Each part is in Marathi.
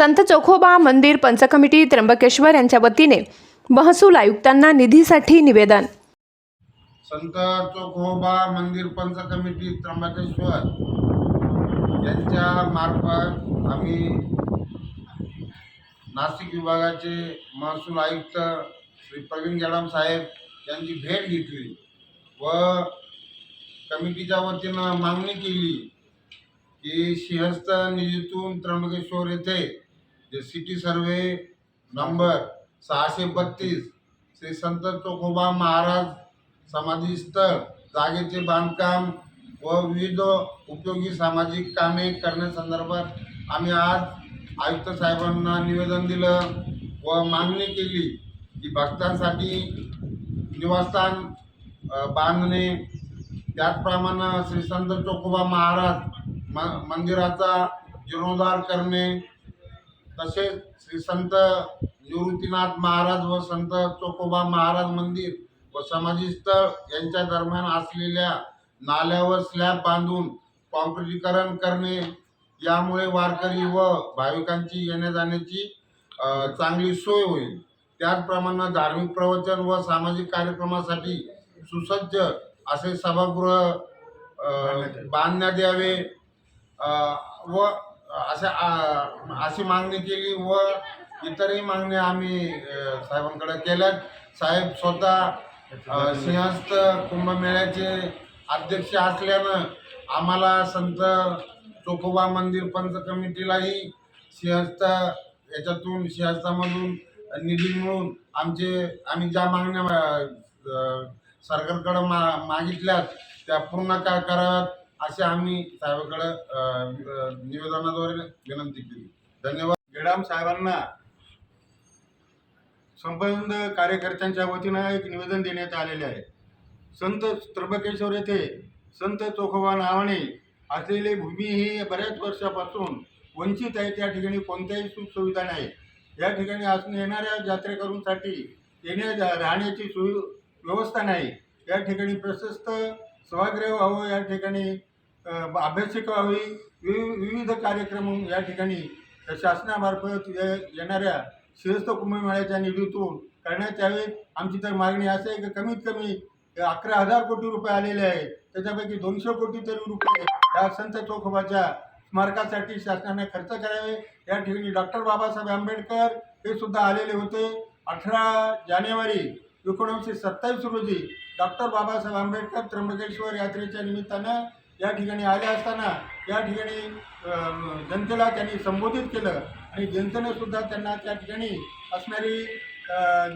संत चोखोबा मंदिर पंचकमिटी त्र्यंबकेश्वर यांच्या वतीने महसूल आयुक्तांना निधीसाठी निवेदन. संत चोखोबा मंदिर पंच कमिटी त्र्यंबकेश्वर यांच्या मार्फत आम्ही नाशिक विभागाचे महसूल आयुक्त श्री प्रवीण जडाम साहेब यांची भेट घेतली व कमिटीच्या वतीनं मागणी केली की सिंहस्थ निधीतून त्र्यंबकेश्वर येथे जे सिटी सर्वे नंबर सहाशे बत्तीस श्री संत चोखोबा महाराज समाधी स्थळ जागेचे बांधकाम व विविध उपयोगी सामाजिक कामे करण्यासंदर्भात आम्ही आज आयुक्त साहेबांना निवेदन दिलं व मागणी केली की भक्तांसाठी निवासस्थान बांधणे त्याचप्रमाणे श्री संत चोखोबा महाराज म मंदिराचा जीर्णोद्धार करणे तसेच श्री संत निवृत्तीनाथ महाराज व संत चोकोबा महाराज मंदिर व समाधी स्थळ यांच्या दरम्यान असलेल्या नाल्यावर स्लॅब बांधून कॉन्क्रिटीकरण करणे यामुळे वारकरी व भाविकांची येण्या जाण्याची चांगली सोय होईल. त्याचप्रमाणे धार्मिक प्रवचन व सामाजिक कार्यक्रमासाठी सुसज्ज असे सभागृह बांधण्यात यावे व अशा अशी मागणी केली व इतरही मागण्या आम्ही साहेबांकडे केल्यात. साहेब स्वतः सिंहस्थ कुंभमेळ्याचे अध्यक्ष असल्यानं आम्हाला संत चोखोबा मंदिर पंच कमिटीलाही सिंहस्थ याच्यातून सिंहस्थामधून निधी मिळून आमचे आम्ही ज्या मागण्या सरकारकडं मा मागितल्यात त्या पूर्ण का कराव्यात असे आम्ही साहेबाकडे निवेदनाद्वारे विनंती केली. धन्यवाद. गेडाम साहेबांना संबंध कार्यकर्त्यांच्या वतीनं एक निवेदन देण्यात आलेले आहे. संत त्र्यंबकेश्वर येथे संत चोखोबा नावाने असलेली भूमी ही बऱ्याच वर्षापासून वंचित आहे. त्या ठिकाणी कोणत्याही सुखसुविधा नाही. या ठिकाणी असून येणाऱ्या यात्रेकरूंसाठी येण्या जा- राहण्याची सुव्यवस्था व्यवस्था नाही. या ठिकाणी प्रशस्त सभागृह व्हावं. या ठिकाणी अभ्यासिकावी अभ्यासिका विवि- विविध कार्यक्रम या ठिकाणी शासनामार्फत ये- येणाऱ्या शिरस्त कुंभमेळ्याच्या निधीतून करण्यात यावे. आमची तर मागणी असं आहे की कमीत कमी अकरा हजार कोटी रुपये आलेले आहे. त्याच्यापैकी दोनशे कोटी तरी रुपये या संत चोखोबाच्या स्मारकासाठी शासनाने खर्च करावे. या ठिकाणी डॉक्टर बाबासाहेब आंबेडकर हे सुद्धा आलेले होते. अठरा जानेवारी एकोणीसशे सत्तावीस रोजी डॉक्टर बाबासाहेब आंबेडकर त्र्यंबकेश्वर यात्रेच्या निमित्तानं या ठिकाणी आले असताना या ठिकाणी जनतेला त्यांनी संबोधित केलं आणि जनतेने सुद्धा त्यांना त्या ठिकाणी असणारी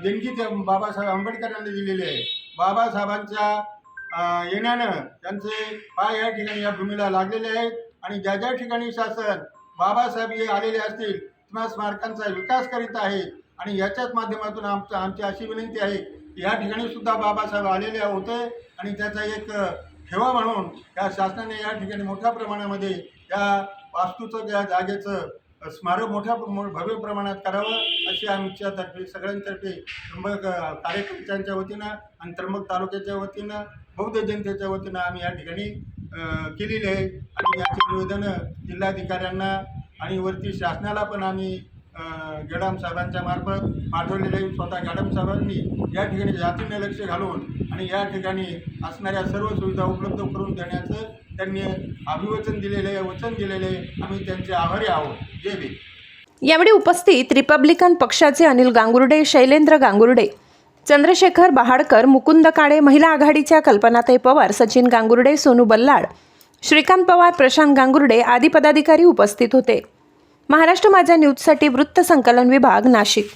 देणगी त्या बाबासाहेब आंबेडकरांनी दिलेली आहे. बाबासाहेबांच्या येण्यानं त्यांचे पाय या ठिकाणी या भूमीला लागलेले आहेत आणि ज्या ज्या ठिकाणी शासन बाबासाहेब हे आलेले असतील किंवा स्मारकांचा विकास करीत आहे आणि याच्याच माध्यमातून आमचं आमची अशी विनंती आहे की या ठिकाणी सुद्धा बाबासाहेब आलेले होते आणि त्याचा एक ठेवा म्हणून या शासनाने या ठिकाणी मोठ्या प्रमाणामध्ये या वास्तूचं त्या जागेचं स्मारक मोठ्या भव्य प्रमाणात करावं अशी आमच्यातर्फे सगळ्यांतर्फे त्र्यंबक कार्यकर्त्यांच्या वतीनं आणि त्र्यंबक तालुक्याच्या वतीनं बौद्ध जनतेच्या वतीनं आम्ही या ठिकाणी केलेली आहे. आणि याचे निवेदनं जिल्हाधिकाऱ्यांना आणि वरती शासनाला पण आम्ही गॅडम साहेबांच्या मार्फत पाठवलेले आहे. स्वतः गॅडम साहेबांनी या ठिकाणी जातीने लक्ष घालून आणि या ठिकाणी असणाऱ्या सर्व सुविधा उपलब्ध करून देण्याचं त्यांनी अभिवचन दिलेलं आहे वचन दिलेलं आहे. आम्ही त्यांचे आभारी आहोत. जय भीम. यावेळी उपस्थित रिपब्लिकन पक्षाचे अनिल गांगुर्डे शैलेंद्र गांगुर्डे चंद्रशेखर बहाडकर मुकुंद काळे महिला आघाडीच्या कल्पनाताई पवार सचिन गांगुर्डे सोनू बल्लाड श्रीकांत पवार प्रशांत गांगुर्डे आदी पदाधिकारी उपस्थित होते. महाराष्ट्र माझ्या न्यूजसाठी वृत्त संकलन विभाग नाशिक.